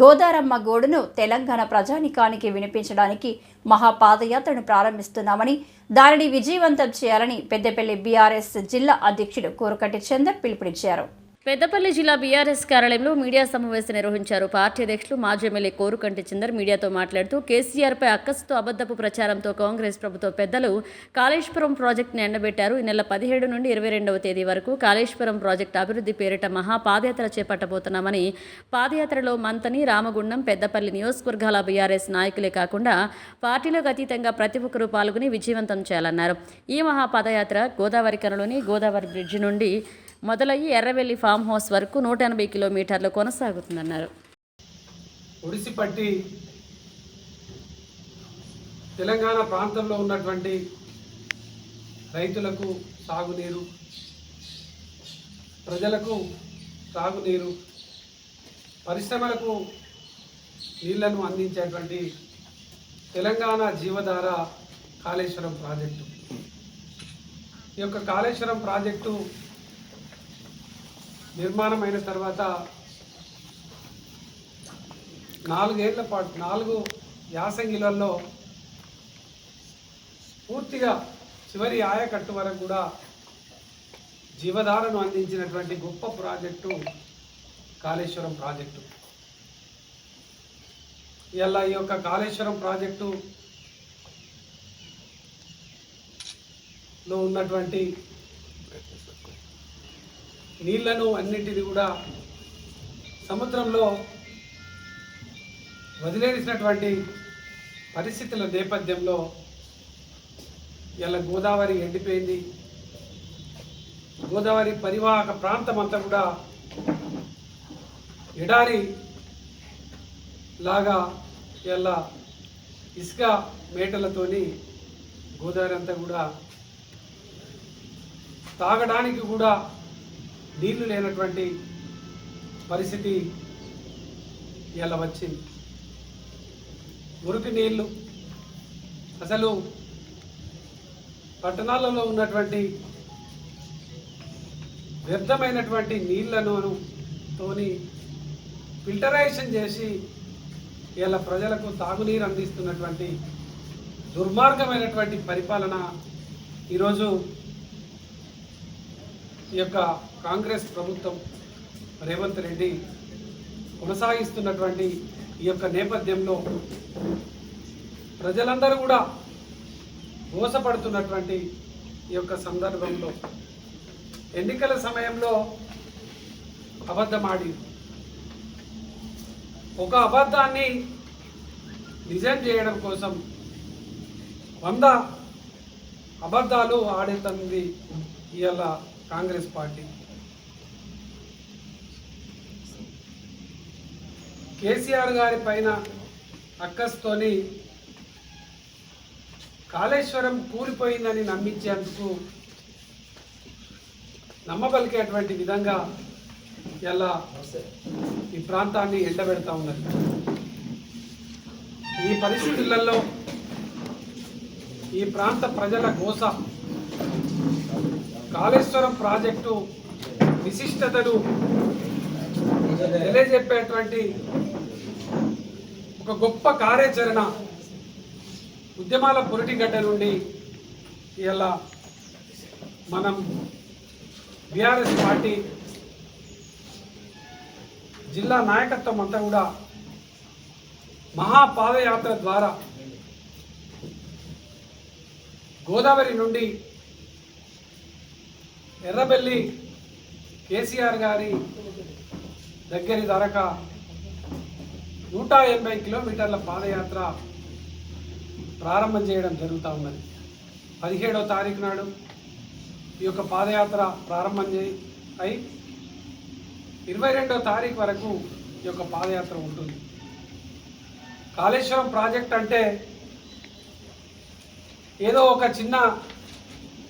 గోదారమ్మ గోడును తెలంగాణ ప్రజానికానికి వినిపించడానికి మహాపాదయాత్రను ప్రారంభిస్తున్నామని దానిని విజయవంతం చేయాలని పెద్దపల్లి బీఆర్ఎస్ జిల్లా అధ్యక్షుడు కోరకటి చందర్ పిలుపునిచ్చారు. పెద్దపల్లి జిల్లా బీఆర్ఎస్ కార్యాలయంలో మీడియా సమావేశం నిర్వహించారు. పార్టీ అధ్యక్షులు మాజీ ఎమ్మెల్యే కోరుకంటి చందర్ మీడియాతో మాట్లాడుతూ కేసీఆర్పై అక్కసుతో అబద్ధపు ప్రచారంతో కాంగ్రెస్ ప్రభుత్వ పెద్దలు కాళేశ్వరం ప్రాజెక్టును ఎండబెట్టారు. ఈ నెల పదిహేడు నుండి ఇరవై రెండవ తేదీ వరకు కాళేశ్వరం ప్రాజెక్టు అభివృద్ధి పేరిట మహా పాదయాత్ర చేపట్టబోతున్నామని పాదయాత్రలో మంతని రామగుండం పెద్దపల్లి నియోజకవర్గాల బీఆర్ఎస్ నాయకులే కాకుండా పార్టీలకు అతీతంగా ప్రతి ఒక్కరూ పాల్గొని విజయవంతం చేయాలన్నారు. ఈ మహాపాదయాత్ర గోదావరి కనలోని గోదావరి బ్రిడ్జి నుండి మొదలయ్యి ఎర్రవెల్లి ఫామ్ హౌస్ వరకు నూట ఎనభై కిలోమీటర్లు కొనసాగుతుందన్నారు. ఒడిసిపట్టి తెలంగాణ ప్రాంతంలో ఉన్నటువంటి రైతులకు సాగునీరు ప్రజలకు తాగునీరు పరిశ్రమలకు నీళ్ళను అందించేటువంటి తెలంగాణ జీవధార కాళేశ్వరం ప్రాజెక్టు. ఈ యొక్క కాళేశ్వరం ప్రాజెక్టు నిర్మాణం అయిన తర్వాత నాలుగేళ్ళ పాటు నాలుగు యాసంగిలలో పూర్తిగా చివరి ఆయకట్టు వరకు కూడా జీవధారను అందించినటువంటి గొప్ప ప్రాజెక్టు కాళేశ్వరం ప్రాజెక్టు. ఇలా ఈ యొక్క కాళేశ్వరం ప్రాజెక్టులో ఉన్నటువంటి నీళ్ళను అన్నింటినీ కూడా సముద్రంలో వదిలేసినటువంటి పరిస్థితుల నేపథ్యంలో ఇలా గోదావరి ఎండిపోయింది. గోదావరి పరివాహక ప్రాంతం అంతా కూడా ఎడారి లాగా ఇలా ఇసుక మేటలతోని గోదావరి అంతా కూడా తాగడానికి కూడా నీళ్ళు లేనటువంటి పరిస్థితి ఇలా వచ్చింది. మురికి నీళ్ళు అసలు పట్టణాలలో ఉన్నటువంటి వ్యర్థమైనటువంటి నీళ్ళను తోని ఫిల్టరైజేషన్ చేసి ఇలా ప్రజలకు తాగునీరు అందిస్తున్నటువంటి దుర్మార్గమైనటువంటి పరిపాలన ఈరోజు ఈ యొక్క కాంగ్రెస్ ప్రభుత్వం రేవంత్ రెడ్డి కొనసాగిస్తున్నటువంటి ఈ యొక్క నేపథ్యంలో ప్రజలందరూ కూడా మోసపడుతున్నటువంటి ఈ యొక్క సందర్భంలో ఎన్నికల సమయంలో అబద్ధమాడి ఒక అబద్ధాన్ని నిజం చేయడం కోసం వంద అబద్ధాలు ఆడుతుంది ఇవాళ కాంగ్రెస్ పార్టీ. కేసీఆర్ గారి పైన అక్కస్తోని కాళేశ్వరం కూలిపోయిందని నమ్మించేందుకు నమ్మబలికేటువంటి విధంగా ఎలా ఈ ప్రాంతాన్ని ఎండబెడతా ఉన్నది. ఈ పరిస్థితులలో ఈ ప్రాంత ప్రజల కోసం కాళేశ్వరం ప్రాజెక్టు విశిష్టతను తెలియజెప్పేటువంటి ఒక గొప్ప కార్యాచరణ ఉద్యమాల పురిటిగడ్డ నుండి ఇలా మనం బీఆర్ఎస్ పార్టీ జిల్లా నాయకత్వం అంతా కూడా మహాపాదయాత్ర ద్వారా గోదావరి నుండి ఎర్రబెల్లి కేసీఆర్ గారి దగ్గరి ధరక నూట ఎనభై కిలోమీటర్ల పాదయాత్ర ప్రారంభం చేయడం జరుగుతూ ఉన్నది. పదిహేడో తారీఖు నాడు ఈ యొక్క పాదయాత్ర ప్రారంభం చేయి అయి ఇరవై రెండవ తారీఖు వరకు ఈ యొక్క పాదయాత్ర ఉంటుంది. కాళేశ్వరం ప్రాజెక్ట్ అంటే ఏదో ఒక చిన్న